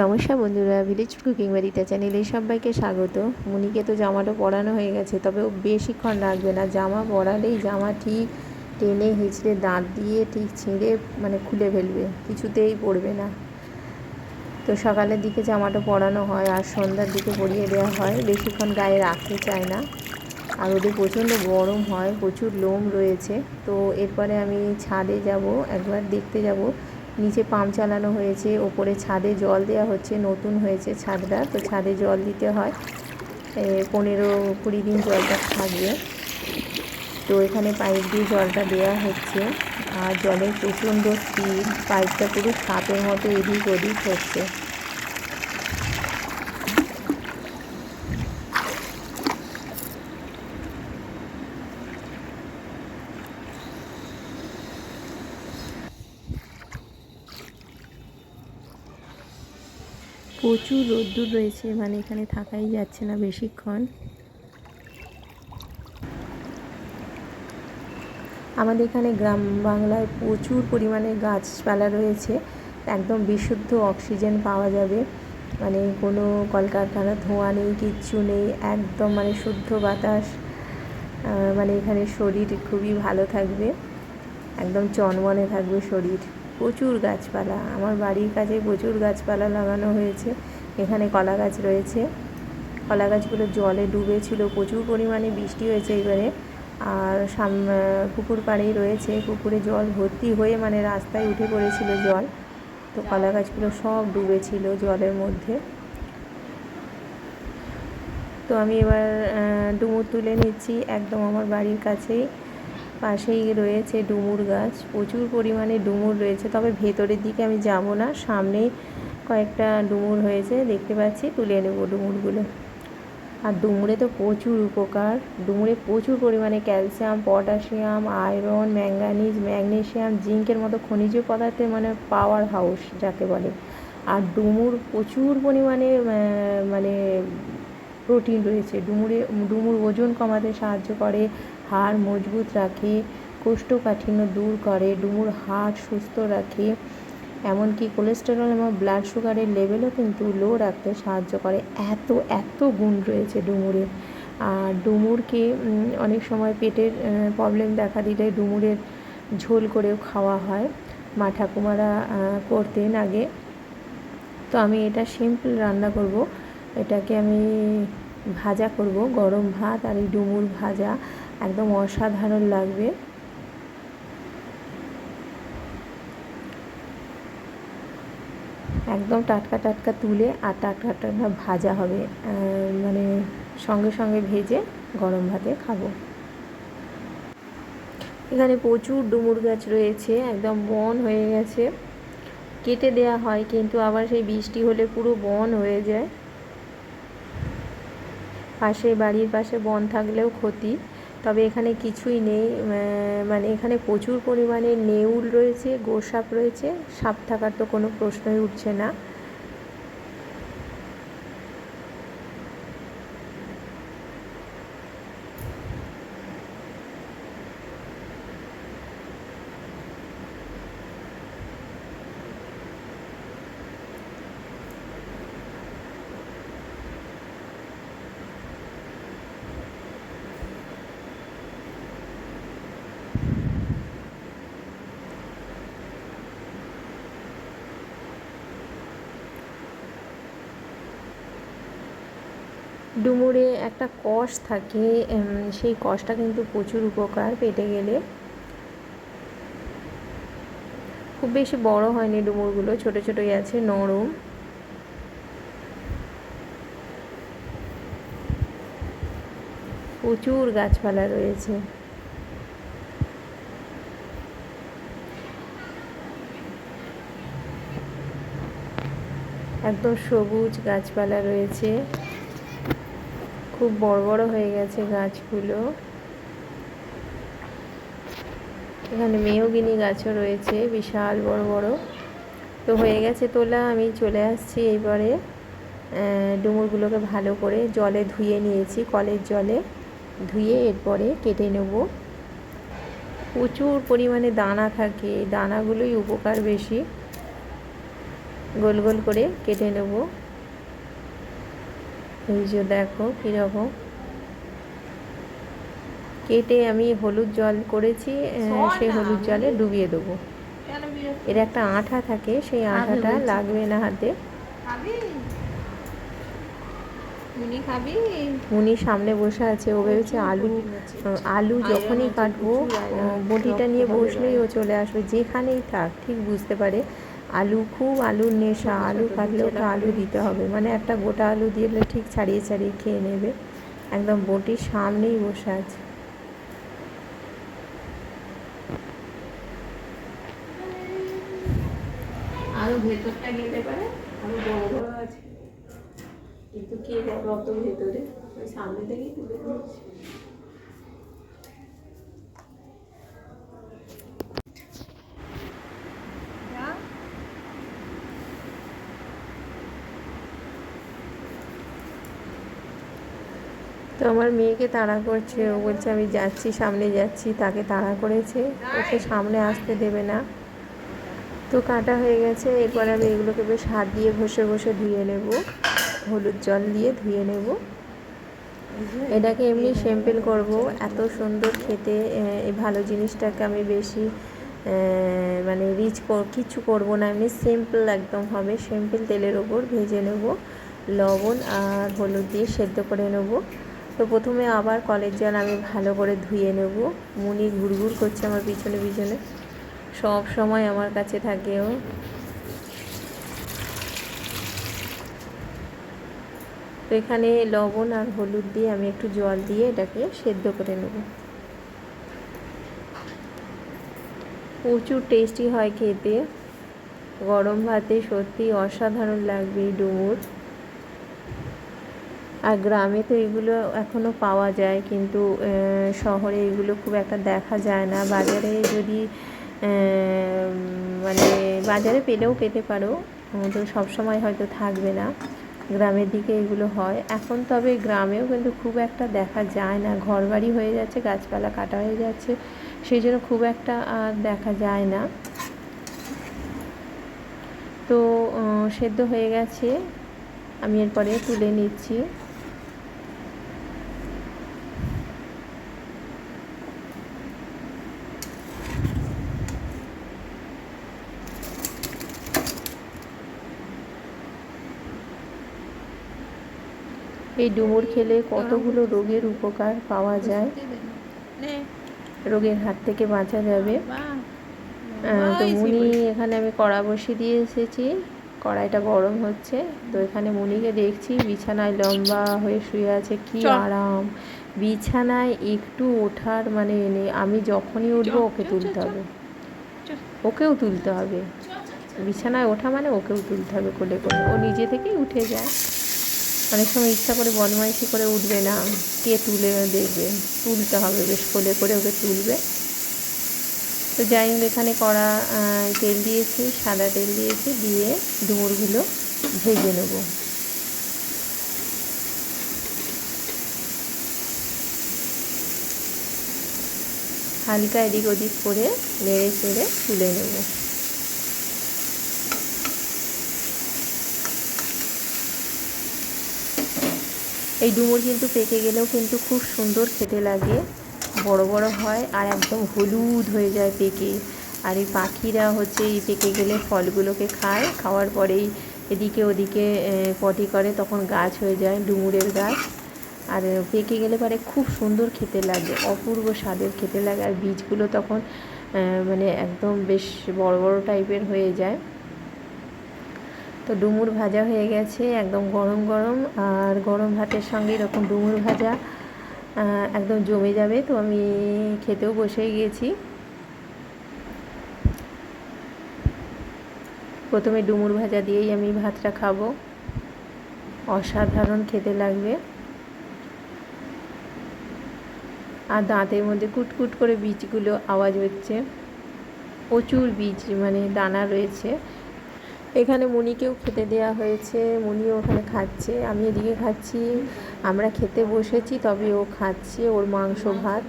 নমস্কার বন্ধুরা village cooking বাড়িতে চ্যানেলে সবাইকে স্বাগত। মুনিকে তো জামাটা পরানো হয়ে গেছে, তবে ও বেশিক্ষণ লাগবে না। জামা পরালেই জামা ঠিক টেনে হিঁচড়ে দাঁত দিয়ে ঠিক ছিঁড়ে মানে খুলে ফেলবে, কিছুতেই পড়বে না। তো সকালের দিকে জামাটা পরানো হয় আর সন্ধ্যার দিকে পরিয়ে দেওয়া হয়। বেশিক্ষণ গায়ে রাখতে চায় না। আর ওদের প্রচণ্ড গরম হয়, প্রচুর লোম রয়েছে। তো এরপরে আমি ছাদে যাব, একবার দেখতে যাব। নিচে পাম্প চালানো হয়েছে, ওপরে ছাদে জল দেওয়া হচ্ছে, নতুন হয়েছে ছাদটা, তো ছাদে জল দিতে হয়। পনেরো কুড়ি দিন জলটা থাকবে। তো এখানে পাইপ দিয়ে জলটা দেওয়া হচ্ছে। আর জলের প্রচণ্ড স্পিড, পাইপটা পুরো সাপের মতো এদিক ওদিক হচ্ছে। প্রচুর রোদ্দুর রয়েছে মানে এখানে থাকাই যাচ্ছে না বেশিক্ষণ। আমাদের এখানে গ্রাম বাংলায় প্রচুর পরিমাণে গাছপালা রয়েছে, একদম বিশুদ্ধ অক্সিজেন পাওয়া যাবে। মানে কোনো কলকারখানা ধোঁয়া নেই, কিচ্ছু নেই, একদম মানে শুদ্ধ বাতাস। মানে এখানে শরীর খুবই ভালো থাকবে, একদম চনমনে থাকবে শরীর। প্রচুর গাছপালা। আমার বাড়ির কাছে প্রচুর গাছপালা লাগানো হয়েছে। এখানে কলা গাছ রয়েছে। কলা গাছগুলো জলে ডুবেছিল, প্রচুর পরিমাণে বৃষ্টি হয়েছে এবারে। আর সাম, পুকুর পাড়েই রয়েছে। পুকুরে জল ভর্তি হয়ে মানে রাস্তায় উঠে পড়েছিল জল। তো কলা গাছগুলো সব ডুবেছিল জলের মধ্যে। তো আমি এবার ডুমুর তুলে নিচ্ছি একদম আমার বাড়ির কাছেই। পাশেই রয়েছে ডুমুর গাছ। প্রচুর পরিমাণে ডুমুর রয়েছে, তবে ভেতরের দিকে আমি যাব না। সামনেই কয়েকটা ডুমুর হয়েছে, দেখতে পাচ্ছি, তুলে নেব ডুমুরগুলো। আর ডুমুরে তো প্রচুর উপকার। ডুমুরে প্রচুর পরিমাণে calcium, potassium, iron manganese magnesium, জিঙ্কের মতো খনিজ পদার্থের মানে পাওয়ার হাউস যাকে বলে। আর ডুমুর প্রচুর পরিমাণে মানে প্রোটিন রয়েছে। ডুমুরে, ডুমুর ওজন কমাতে সাহায্য করে হাড় মজবুত রাখে, কোষ্ঠকাঠিন্য দূর করে, ডুমুর হাড় সুস্থ রাখে, এমনকি কোলেস্টেরল এবং ব্লাড সুগারের লেভেলও কিন্তু লো রাখতে সাহায্য করে। এত এত গুণ রয়েছে ডুমুরের আর ডুমুরকে অনেক সময় পেটের প্রবলেম দেখা দিলে ডুমুরের ঝোল করেও খাওয়া হয়। মা ঠাকুমারা করতেন আগে। তো আমি এটা সিম্পল রান্না করব। এটাকে আমি ভাজা করব, গরম ভাত আর এই ডুমুর ভাজা। একদম অসাধারণ লাগবে। একদম টাটকা টাটকা তুলে আর টাটকা টাটকা ভাজা হবে। মানে সঙ্গে সঙ্গে ভেজে গরম ভাতে খাব। এখানে প্রচুর ডুমুর গাছ রয়েছে, একদম বন হয়ে গেছে। কেটে দেয়া হয়, কিন্তু আবার সেই বৃষ্টি হলে পুরো বন হয়ে যায়। পাশে বাড়ির পাশে বন থাকলেও ক্ষতি। তবে এখানে কিছুই নেই মানে এখানে প্রচুর পরিমাণে নেউল রয়েছে, গোসাপ রয়েছে, সাপ থাকার তো কোনো প্রশ্নই উঠছে না। ডুমুরে একটা কষ থাকে সেই কষটা কিন্তু প্রচুর উপকার পেটে গেলে। খুব বেশি বড় হয়নি ডুমুরগুলো, ছোট ছোটই আছে, নরম। প্রচুর গাছপালা রয়েছে। একদম সবুজ গাছপালা রয়েছে। খুব বড় বড় হয়ে গেছে গাছগুলো। এখানে মেয়োগিনি গাছও রয়েছে, বিশাল বড় বড়। তো হয়ে গেছে তোলা, আমি চলে আসছি এইবারে। ডুমুরগুলোকে ভালো করে জলে ধুয়ে নিয়েছি, কলের জলে ধুয়ে এরপরে কেটে নেব। প্রচুর পরিমাণে দানা থাকে, দানাগুলোই উপকার বেশি। গোল গোল করে কেটে নেব। এই যে দেখো কীরকম। কেটে আমি হলুদ জল করেছি সেই হলুদ জলে ডুবিয়ে দেবো। এর একটা আঠা থাকে সেই আঠাটা লাগবে না হাতে। উনি সামনে বসে আছে ও ভেবেছে আলু আলু যখনই কাটবো বটিটা নিয়ে বসলেই ও চলে আসবে যেখানেই থাক ঠিক বুঝতে পারে। আলু, খুব আলুর নেশা, আলু কাটলে ওকে আলু দিতে হবে। মানে একটা গোটা আলু দিলে ঠিক ছাড়িয়ে ছাড়িয়ে খেয়ে নেবে। একদম বটির সামনেই বসে আছে। আরও ভেতরটা গেলে পারে? আরও বড় বড় আছে। কিন্তু কে যাবে অত ভেতরে? ওই সামনে থেকেই তুলে তো আমার মেয়েকে তাড়া করছে। ও বলছে, আমি যাচ্ছি, সামনে যাচ্ছি। তাকে তাড়া করেছে। ওকে সামনে আসতে দেবে না। তো কাটা হয়ে গেছে। এরপরে আমি এগুলোকে বেশ হাত দিয়ে ঘষে ঘষে ধুয়ে নেব। হলুদ জল দিয়ে ধুয়ে নেব। এটাকে এমনি সিম্পল করব। এত সুন্দর খেতে এই ভালো জিনিসটাকে আমি বেশি মানে রিচ কিছু করব না। এমনি সিম্পল একদম হবে। সিম্পল তেলের ওপর ভেজে নেব। লবণ আর হলুদ দিয়ে সেদ্ধ করে নেব। তো প্রথমে আবার কলের জল আমি ভালো করে ধুয়ে নেব। মুনি ঘুরঘুর করছে আমার পিছনে পিছনে। সব সময় আমার কাছে থাকে ও। তো এখানে লবণ আর হলুদ দিয়ে আমি একটু জল দিয়ে এটাকে সেদ্ধ করে নেব। প্রচুর টেস্টি হয় খেতে। গরম ভাতে সত্যি অসাধারণ লাগবে এই ডুমুর। আর গ্রামে তো এগুলো এখনও পাওয়া যায়, কিন্তু শহরে এগুলো খুব একটা দেখা যায় না। বাজারে যদি মানে বাজারে পেলেও পেতে পারো, তো সবসময় হয়তো থাকবে না। গ্রামের দিকে এগুলো হয়। এখন তবে গ্রামেও কিন্তু খুব একটা দেখা যায় না। ঘরবাড়ি হয়ে যাচ্ছে, গাছপালা কাটা হয়ে যাচ্ছে, সেই জন্য খুব একটা আর দেখা যায় না। তো সেদ্ধ হয়ে গেছে। আমি এরপরে তুলে নিচ্ছি। এই ডুমুর খেলে কতগুলো রোগের উপকার পাওয়া যায়? রোগের হাত থেকে বাঁচা যাবে। তো মুনি এখানে আমি কড়া বসিয়ে দিয়ে এসেছি। কড়াইটা গরম হচ্ছে। তো এখানে মুনিকে দেখছি বিছানায় লম্বা হয়ে শুয়ে আছে। কি আরাম। বিছানায় একটু ওঠার মানে নেই। আমি যখনই উঠবো ওকে তুলতে হবে। ওকেও তুলতে হবে। বিছানায় ওঠা মানে ওকেও তুলতে হবে কোলে করে ও নিজে থেকেই উঠে যায়। অনেক সময় ইচ্ছা করে বদমাইশি করে উঠবে না, কে তুলে দেখবে তুলতে হবে, বেশ কোলে করে ওকে তুলবে। তো যাই হোক, এখানে কড়া তেল দিয়েছি, সাদা তেল দিয়েছি, দিয়ে ডুমুরগুলো ভেজে নেব। হালকা এদিক ওদিক করে, নেড়ে চেড়ে তুলে নেব। এই ডুমুর কিন্তু পেকে গেলেও কিন্তু খুব সুন্দর খেতে লাগে। বড় বড় হয় আর একদম হলুদ হয়ে যায় পেকে। আর এই পাখিরা হচ্ছে এই পেকে গেলে ফলগুলোকে খায়। খাওয়ার পরেই এদিকে ওদিকে পটি করে, তখন গাছ হয়ে যায় ডুমুরের গাছ। আর পেকে গেলে পরে খুব সুন্দর খেতে লাগে, অপূর্ব স্বাদের খেতে লাগে। আর বীজগুলো তখন মানে একদম বেশ বড় বড় টাইপের হয়ে যায়। তো ডুমুর ভাজা হয়ে গেছে, একদম গরম গরম। আর গরম ভাতের সঙ্গে এরকম ডুমুর ভাজা একদম জমে যাবে। তো আমি খেতেও বসে গিয়েছি। প্রথমে ডুমুর ভাজা দিয়েই আমি ভাতটা খাব। অসাধারণ খেতে লাগবে। আর দাঁতের মধ্যে কুটকুট করে বীজগুলো আওয়াজ হচ্ছে। প্রচুর বীজ মানে দানা রয়েছে। এখানে মুনিকেও খেতে দেওয়া হয়েছে, মনিও ওখানে খাচ্ছে, আমি এদিকে খাচ্ছি, আমরা খেতে বসেছি, তবে ও খাচ্ছে, ওর মাংস, ভাত।